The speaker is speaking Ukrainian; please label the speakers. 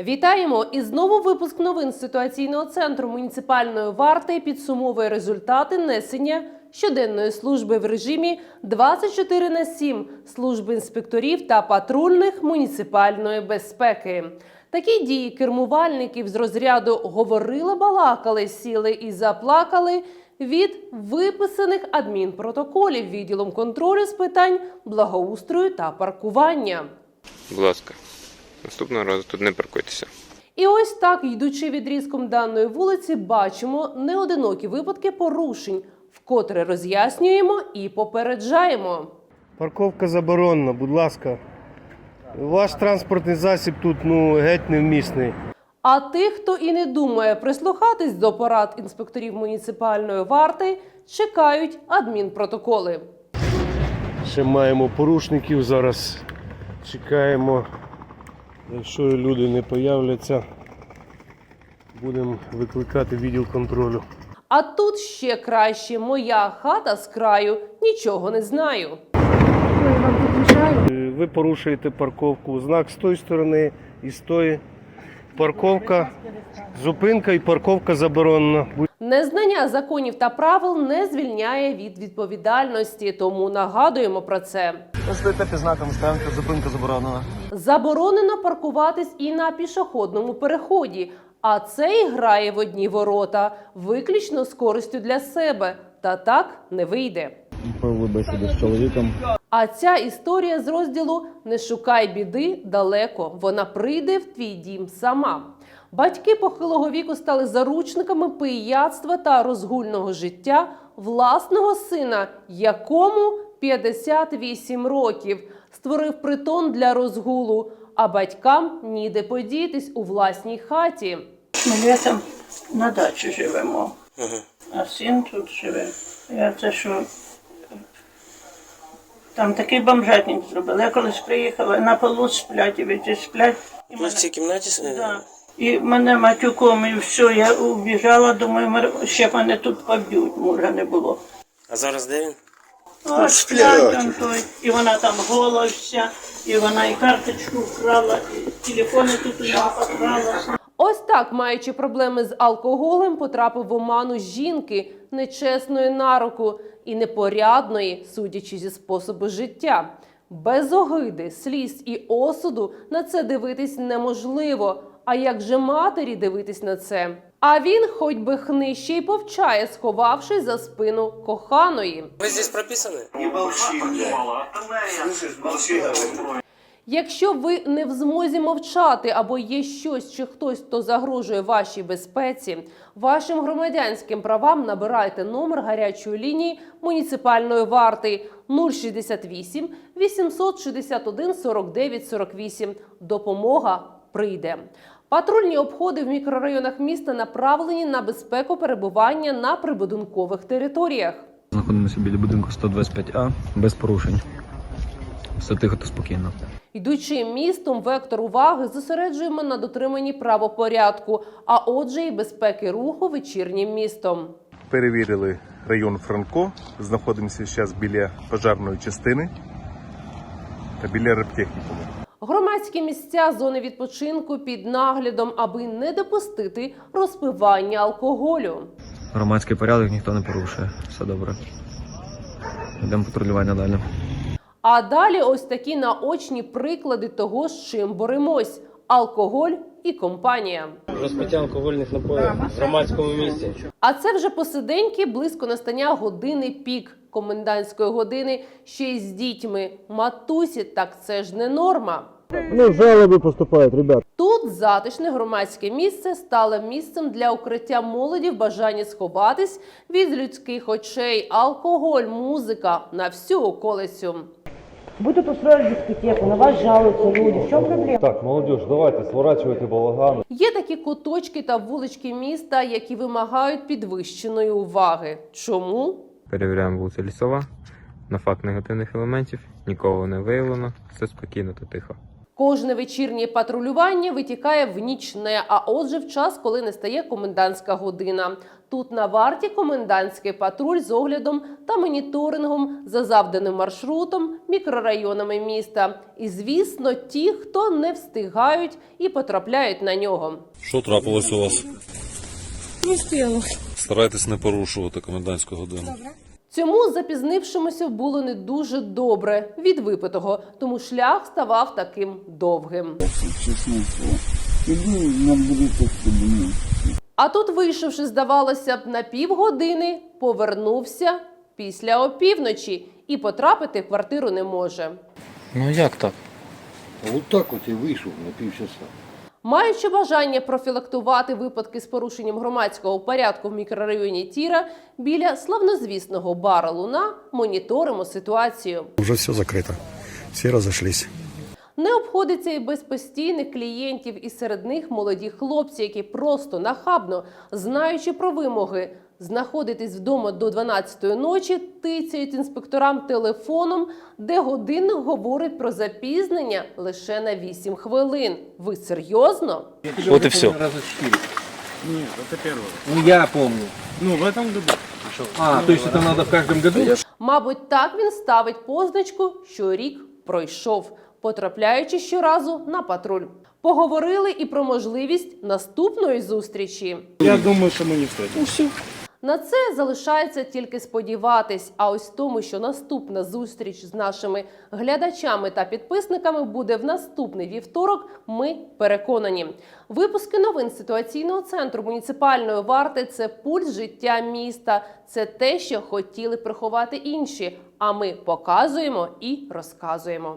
Speaker 1: Вітаємо! І знову випуск новин ситуаційного центру муніципальної варти підсумовує результати несення щоденної служби в режимі 24 на 7 служби інспекторів та патрульних муніципальної безпеки. Такі дії кермувальників з розряду говорили, балакали, сіли і заплакали від виписаних адмінпротоколів відділом контролю з питань благоустрою та паркування.
Speaker 2: Будь ласка, наступного разу тут не паркуйтеся.
Speaker 1: І ось так, йдучи відрізком даної вулиці, бачимо неодинокі випадки порушень, вкотре роз'яснюємо і попереджаємо.
Speaker 3: Парковка заборонена, будь ласка. Ваш транспортний засіб тут ну, геть невмісний.
Speaker 1: А тих, хто і не думає прислухатись до порад інспекторів муніципальної варти, чекають адмінпротоколи.
Speaker 3: Ще маємо порушників зараз. Чекаємо. Якщо люди не появляться, будемо викликати відділ контролю.
Speaker 1: А тут ще краще моя хата з краю нічого не знаю.
Speaker 3: Ви порушуєте парковку. Знак з тої сторони і з тої. Парковка, зупинка і парковка заборонена.
Speaker 1: Незнання законів та правил не звільняє від відповідальності, тому нагадуємо про це.
Speaker 4: Стоїте під знаком стоянка, зупинка заборонена.
Speaker 1: Заборонено паркуватись і на пішохідному переході, а це і грає в одні ворота, виключно з користю для себе. Та так не вийде.
Speaker 4: Бесіду з чоловіком.
Speaker 1: А ця історія з розділу Не шукай біди далеко. Вона прийде в твій дім сама. Батьки похилого віку стали заручниками пияцтва та розгульного життя власного сина, якому 58 років. Створив притон для розгулу, а батькам ніде подітись у власній хаті.
Speaker 5: Ми літом на дачі живемо, а син тут живе. Я це що. Там такий бомжатник зробили. Я колись приїхала, на полу сплять, і віці сплять. І
Speaker 6: Ну, в цій кімнаті
Speaker 5: да. І мене матюком, і все, я убіжала, думаю, ще мене тут поб'ють, може не було.
Speaker 6: а зараз де він?
Speaker 5: А сплять там той, і вона там гола вся, і вона і карточку вкрала, і телефони тут у нього покрала.
Speaker 1: Ось так, маючи проблеми з алкоголем, потрапив в оману жінки нечесної на руку і непорядної, судячи зі способу життя. Без огиди, сліз і осуду на це дивитись неможливо. А як же матері дивитись на це? А він, хоч би хни, ще й повчає, сховавшись за спину коханої.
Speaker 6: Ви здесь прописані?
Speaker 1: Якщо ви не в змозі мовчати або є щось чи хтось, хто загрожує вашій безпеці, вашим громадянським правам набирайте номер гарячої лінії муніципальної варти 068 861 49 48. Допомога прийде. Патрульні обходи в мікрорайонах міста направлені на безпеку перебування на прибудинкових територіях.
Speaker 7: Знаходимося біля будинку 125А без порушень. Все тихо та спокійно.
Speaker 1: Йдучи містом, вектор уваги зосереджуємо на дотриманні правопорядку, а отже, і безпеки руху вечірнім містом.
Speaker 8: перевірили район Франко. Знаходимося зараз біля пожарної частини та біля рептехнікуму.
Speaker 1: Громадські місця, зони відпочинку під наглядом, аби не допустити розпивання алкоголю.
Speaker 7: Громадський порядок ніхто не порушує. Все добре. Йдемо патрулювання далі.
Speaker 1: А далі ось такі наочні приклади того, з чим боремось: алкоголь і компанія.
Speaker 6: Розпиття алкогольних напоїв в громадському місці.
Speaker 1: А це вже посиденьки близько настання години пік комендантської години ще й з дітьми. Матусі, так це ж не норма.
Speaker 3: Ну, жалоби поступають, ребят.
Speaker 1: Тут затишне громадське місце стало місцем для укриття молоді в бажанні сховатись від людських очей, алкоголь, музика на всю околицю.
Speaker 9: Будут устроили дискотеку, на вас жалуются люди. В чем проблема?
Speaker 10: Так, молодежь, давайте, сворачивайте балаган.
Speaker 1: Є такі куточки та вулички міста, які вимагають підвищеної уваги. Чому?
Speaker 2: Перевіряємо вулицю Лісова. На факт негативних елементів нікого не виявлено. Все спокійно та тихо.
Speaker 1: Кожне вечірнє патрулювання витікає в нічне, а отже, в час, коли не стає комендантська година. Тут на варті комендантський патруль з оглядом та моніторингом за завданим маршрутом, мікрорайонами міста. І, звісно, ті, хто не встигають і потрапляють на нього.
Speaker 10: Що трапилось у вас? Не встигла. Старайтесь не порушувати комендантську годину.
Speaker 1: Цьому запізнившомуся було не дуже добре від випитого, тому шлях ставав таким довгим. А тут, вийшовши, здавалося б, на півгодини, повернувся після опівночі і потрапити в квартиру не може.
Speaker 6: Ну як так?
Speaker 4: Вот так от і вийшов на півчаса.
Speaker 1: Маючи бажання профілактувати випадки з порушенням громадського порядку в мікрорайоні Тіра біля славнозвісного бара Луна моніторимо ситуацію.
Speaker 11: Вже все закрито, всі разошлись.
Speaker 1: Не обходиться і без постійних клієнтів, і серед них молоді хлопці, які просто нахабно, знаючи про вимоги, знаходитись вдома до 12-ї ночі, тицяють інспекторам телефоном, де годинник говорить про запізнення лише на 8 хвилин. Ви серйозно?
Speaker 6: От і все.
Speaker 4: Ну я помню.
Speaker 10: А, то есть это надо в каждом году?
Speaker 1: Мабуть, так він ставить позначку, що рік пройшов, потрапляючи щоразу на патруль. Поговорили і про можливість наступної зустрічі.
Speaker 3: Я думаю, що ми не встретимося.
Speaker 1: На це залишається тільки сподіватись. А ось тому, що наступна зустріч з нашими глядачами та підписниками буде в наступний вівторок. Ми переконані. Випуски новин ситуаційного центру муніципальної варти це пульс життя міста. Це те, що хотіли приховати інші. А ми показуємо і розказуємо.